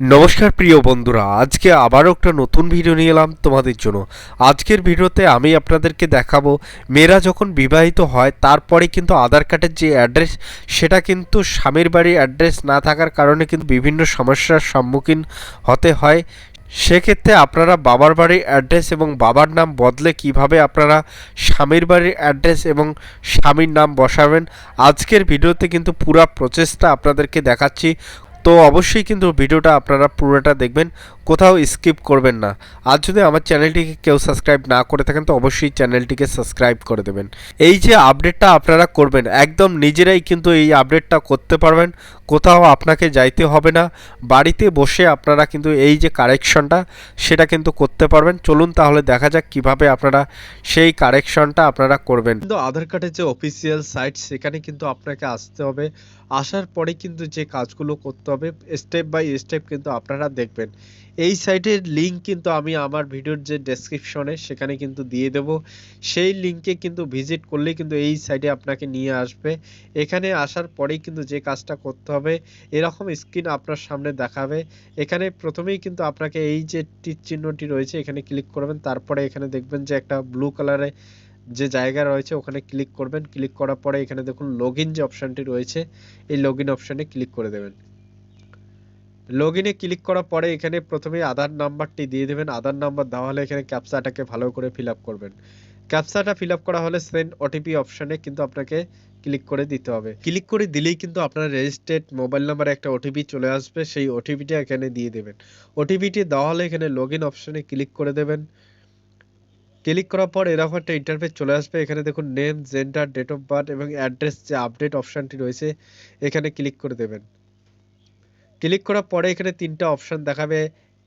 নমস্কার প্রিয় বন্ধুরা, আজকে আবারও একটা নতুন ভিডিও নিয়ে এলাম তোমাদের জন্য। আজকের ভিডিওতে আমি আপনাদেরকে দেখাবো, মেয়েরা যখন বিবাহিত হয়, তারপরে কিন্তু আধার কার্ডের যে অ্যাড্রেস সেটা কিন্তু স্বামীর বাড়ির অ্যাড্রেস না থাকার কারণে কিন্তু বিভিন্ন সমস্যার সম্মুখীন হতে হয়। সেক্ষেত্রে আপনারা বাবার বাড়ির অ্যাড্রেস এবং বাবার নাম বদলে কীভাবে আপনারা স্বামীর বাড়ির অ্যাড্রেস এবং স্বামীর নাম বসাবেন, আজকের ভিডিওতে কিন্তু পুরো প্রচেষ্টা আপনাদেরকে দেখাচ্ছি। তো অবশ্যই কিন্তু ভিডিওটা আপনারা পুরোটা দেখবেন। কোথাও স্কিপ করবেন না। আর যদি আমার চ্যানেলটিকে কেউ সাবস্ক্রাইব না করে থাকেন, তো অবশ্যই চ্যানেলটিকে সাবস্ক্রাইব করে দেবেন। এই যে আপডেটটা আপনারা করবেন, একদম নিজেরাই কিন্তু এই আপডেটটা করতে পারবেন। কোথাও আপনাকে যাইতে হবে না। বাড়িতে বসে আপনারা কিন্তু এই যে কারেকশনটা, সেটা কিন্তু করতে পারবেন। চলুন তাহলে দেখা যাক কীভাবে আপনারা সেই কারেকশনটা আপনারা করবেন। কিন্তু আধার কার্ডের যে অফিসিয়াল সাইট সেখানে কিন্তু আপনাকে আসতে হবে। আসার পরে কিন্তু যে কাজগুলো করতে হবে স্টেপ বাই স্টেপ কিন্তু আপনারা দেখবেন। এই সাইটের লিঙ্ক কিন্তু আমি আমার ভিডিওর যে ডেসক্রিপশনে সেখানে কিন্তু দিয়ে দেব। সেই লিঙ্কে কিন্তু ভিজিট করলেই কিন্তু এই সাইটে আপনাকে নিয়ে আসবে। এখানে আসার পরেই কিন্তু যে কাজটা করতে হবে, এরকম স্ক্রিন আপনার সামনে দেখাবে। এখানে প্রথমেই কিন্তু আপনাকে এই যে টিক চিহ্নটি রয়েছে, এখানে ক্লিক করবেন। তারপরে এখানে দেখবেন যে একটা ব্লু কালারে যে জায়গা রয়েছে, ওখানে ক্লিক করবেন। ক্লিক করার পরে এখানে দেখুন লগ যে অপশানটি রয়েছে, এই লগ অপশানে ক্লিক করে দেবেন। লগ ইনে ক্লিক করার পরে এখানে প্রথমে আধার নাম্বারটি দিয়ে দেবেন। আধার নাম্বার দেওয়া হলে এখানে ক্যাপচাটাকে ভালো করে ফিল করবেন। ক্যাপচাটা ফিল করা হলে সেন্ড ওটিপি অপশানে কিন্তু আপনাকে ক্লিক করে দিতে হবে। ক্লিক করে দিলেই কিন্তু আপনার রেজিস্টার্ড মোবাইল নাম্বারে একটা ওটিপি চলে আসবে। সেই ওটিপিটা এখানে দিয়ে দেবেন। ওটিপিটি দেওয়া হলে এখানে লগ ইন অপশানে ক্লিক করে দেবেন। ক্লিক করার পর এরকম একটা ইন্টারফেস চলে আসবে। এখানে দেখুন name gender date of birth এবং অ্যাড্রেস যে আপডেট অপশানটি রয়েছে, এখানে ক্লিক করে দেবেন। ক্লিক করার পরে এখানে তিনটা অপশান দেখাবে।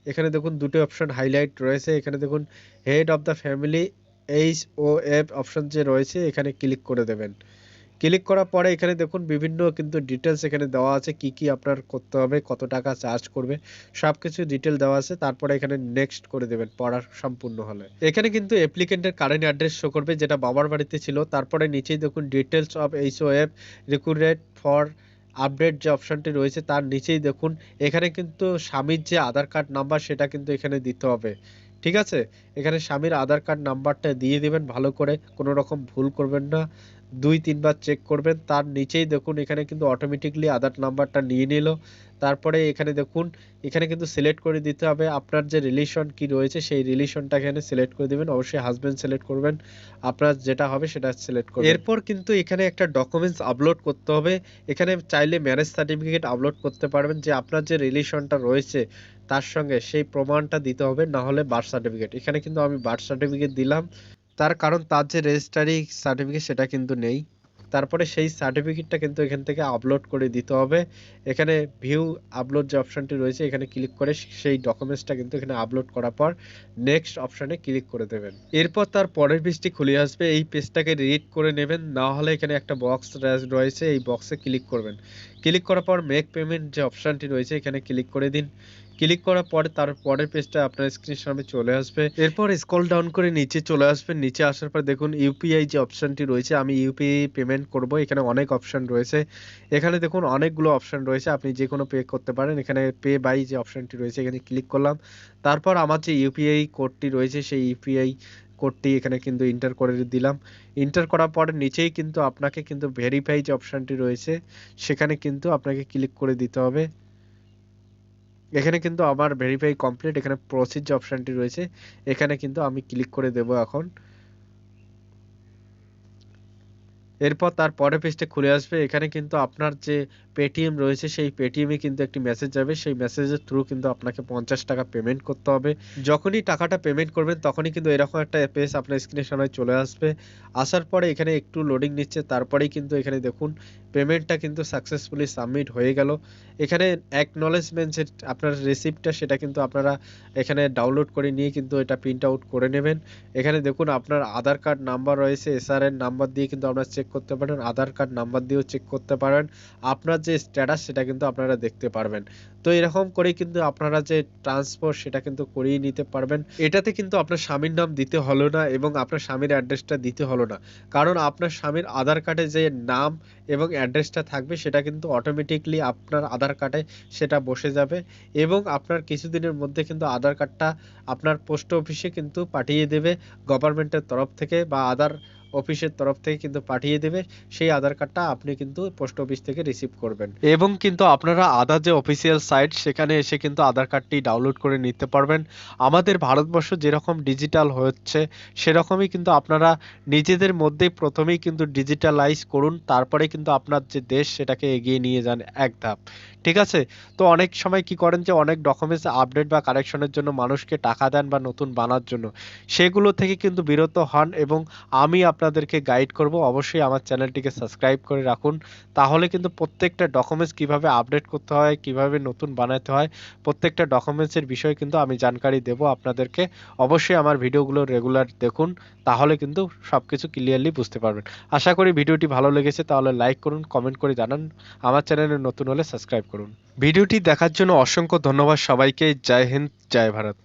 এখানে দেখুন দুটো অপশান হাইলাইট রয়েছে। এখানে দেখুন head of the family H O F option যে রয়েছে, এখানে ক্লিক করে দেবেন। ক্লিক করার পরে এখানে দেখুন বিভিন্ন কিন্তু ডিটেলস এখানে দেওয়া আছে, কি কি আপনার করতে হবে, কত টাকা চার্জ করবে সব কিছু ডিটেল দেওয়া আছে। তারপরে এখানে নেক্সট করে দেবেন পড়া সম্পূর্ণ হলে। এখানে কিন্তু অ্যাপ্লিকেন্টের কারেন্ট অ্যাড্রেস শো করবে, যেটা বাবার বাড়িতে ছিল। তারপরে নিচেই দেখুন details of H O F request for update যে অপশানটি রয়েছে তার নিচেই দেখুন। এখানে কিন্তু স্বামীর যে আধার কার্ড নাম্বার সেটা কিন্তু এখানে দিতে হবে। ঠিক আছে? এখানে স্বামীর আধার কার্ড নাম্বারটা দিয়ে দিবেন। ভালো করে কোনো রকম ভুল করবেন না। দুই, তিনবার চেক করবেন। তার নিচেই দেখুন, এখানে কিন্তু অটোমেটিকলি আধার নাম্বারটা নিয়ে নিল। তারপরে এখানে দেখুন, এখানে কিন্তু সিলেক্ট করে দিতে হবে। আপনার যে রিলেশন কি রয়েছে, সেই রিলেশনটা এখানে সিলেক্ট করে দিবেন। অবশ্যই হাজব্যান্ড সিলেক্ট করবেন। আপনার যেটা হবে, সেটা সিলেক্ট করবেন। এরপর কিন্তু এখানে একটা ডকুমেন্টস আপলোড করতে হবে। এখানে চাইলে ম্যারেজ সার্টিফিকেট আপলোড করতে পারবেন যে আপনার যে রিলেশনটা রয়েছে, তার সঙ্গে সেই প্রমাণটা দিতে হবে। না হলে বার্থ সার্টিফিকেট এখানে কিন্তু আমি বার্থ সার্টিফিকেট দিলাম। তার কারণ তার যে রেজিস্ট্রারি সার্টিফিকেট সেটা কিন্তু নেই। তারপরে সেই সার্টিফিকেটটা কিন্তু এখান থেকে আপলোড করে দিতে হবে। এখানে ভিউ আপলোড যে অপশানটি রয়েছে, এখানে ক্লিক করে সেই ডকুমেন্টসটা কিন্তু এখানে আপলোড করার পর নেক্সট অপশানে ক্লিক করে দেবেন। এরপর তার পরের পেজটি খুলে আসবে। এই পেজটাকে রিড করে নেবেন। না হলে এখানে একটা বক্স রয়েছে, এই বক্সে ক্লিক করবেন। ক্লিক করার পর মেক পেমেন্ট যে অপশানটি রয়েছে, এখানে ক্লিক করে দিন। ক্লিক করার পরে তার পরের পেজটা আপনার স্ক্রিনের সামনে চলে আসবে। এরপর স্ক্রল ডাউন করে নিচে চলে আসবে। নিচে আসার পর দেখুন ইউপিআই যে অপশনটি রয়েছে, আমি ইউপিআই পেমেন্ট করব। এখানে অনেক অপশন রয়েছে। এখানে দেখুন অনেকগুলো অপশন রয়েছে। আপনি যে কোনো পে করতে পারেন। এখানে পে বাই যে অপশনটি রয়েছে, এখানে ক্লিক করলাম। তারপর আমার যে ইউপিআই কোডটি রয়েছে, সেই ইউপিআই কোডটি এখানে কিন্তু ইন্টার করে দিলাম। ইন্টার করার পর নিচেই কিন্তু আপনাকে কিন্তু ভেরিফাই যে অপশনটি রয়েছে, সেখানে কিন্তু আপনাকে ক্লিক করে দিতে হবে। এখানে কিন্তু আমার ভেরিফাই কমপ্লিট এখানে প্রসিড যে অপশানটি রয়েছে, এখানে কিন্তু আমি ক্লিক করে দেব এখন। এরপর তার পরের পেজটা খুলে আসবে। এখানে কিন্তু আপনার যে পেটিএম রয়েছে, সেই পেটিএমে কিন্তু একটি মেসেজ যাবে। সেই মেসেজের থ্রু কিন্তু আপনাকে পঞ্চাশ টাকা পেমেন্ট করতে হবে। যখনই টাকাটা পেমেন্ট করবেন, তখনই কিন্তু এরকম একটা পেজ আপনার স্ক্রিনের সামনে চলে আসবে। আসার পরে এখানে একটু লোডিং নিচ্ছে, তারপরেই কিন্তু এখানে দেখুন পেমেন্টটা কিন্তু সাকসেসফুলি সাবমিট হয়ে গেল। এখানে অ্যাকনলেজমেন্ট যে আপনার রিসিপ্টটা সেটা কিন্তু আপনারা এখানে ডাউনলোড করে নিয়ে কিন্তু এটা প্রিন্ট আউট করে নেবেন। এখানে দেখুন, আপনার আধার কার্ড নাম্বার রয়েছে এসআরএন নাম্বার দিয়ে কিন্তু আপনার চেক করতে পারেন, আধার কার্ড নাম্বার দিয়েও চেক করতে পারেন। আপনার যে স্ট্যাটাস সেটা কিন্তু আপনারা দেখতে পারবেন। তো এরকম করেই কিন্তু আপনারা যে ট্রান্সফার সেটা কিন্তু করিয়ে নিতে পারবেন। এটাতে কিন্তু আপনার স্বামীর নাম দিতে হলো না এবং আপনার স্বামীর অ্যাড্রেসটা দিতে হলো না। কারণ আপনার স্বামীর আধার কার্ডে যে নাম এবং অ্যাড্রেসটা থাকবে, সেটা কিন্তু অটোমেটিকলি আপনার আধার কার্ডে সেটা বসে যাবে এবং আপনার কিছুদিনের মধ্যে কিন্তু আধার কার্ডটা আপনার পোস্ট অফিসে কিন্তু পাঠিয়ে দেবে। গভর্নমেন্টের তরফ থেকে বা আধার অফিসের তরফ থেকে কিন্তু পাঠিয়ে দেবে। সেই আধার কার্ডটা আপনি কিন্তু পোস্ট অফিস থেকে রিসিভ করবেন। এবং কিন্তু আপনারা আধার যে অফিসিয়াল সাইট সেখানে এসে কিন্তু আধার কার্ডটি ডাউনলোড করে নিতে পারবেন। আমাদের ভারতবর্ষ যেরকম ডিজিটাল হচ্ছে, সেরকমই কিন্তু আপনারা নিজেদের মধ্যেই প্রথমেই কিন্তু ডিজিটালাইজ করুন, তারপরে কিন্তু আপনার যে দেশ, সেটাকে এগিয়ে নিয়ে যান এক ধাপ। ঠিক আছে? তো অনেক সময় কি করেন যে, অনেক ডকুমেন্টস আপডেট বা কারেকশনের জন্য মানুষকে টাকা দেন বা নতুন বানার জন্য। সেগুলো থেকে কিন্তু বিরত হন এবং আমি আপনাদেরকে গাইড করব, অবশ্যই আমার চ্যানেলটিকে সাবস্ক্রাইব করে রাখুন। তাহলে কিন্তু প্রত্যেকটা ডকুমেন্টস কীভাবে আপডেট করতে হয়, কীভাবে নতুন বানাতে হয়, প্রত্যেকটা ডকুমেন্টসের বিষয়ে কিন্তু আমি জানকারি দেব আপনাদেরকে। অবশ্যই আমার ভিডিওগুলো রেগুলার দেখুন, তাহলে কিন্তু সব কিছু ক্লিয়ারলি বুঝতে পারবেন। আশা করি ভিডিওটি ভালো লেগেছে, তাহলে লাইক করুন কমেন্ট করে জানান। আমার চ্যানেলে নতুন হলে সাবস্ক্রাইব করুন। ভিডিওটি দেখার জন্য অসংখ্য ধন্যবাদ সবাইকে। জয় হিন্দ, জয় ভারত।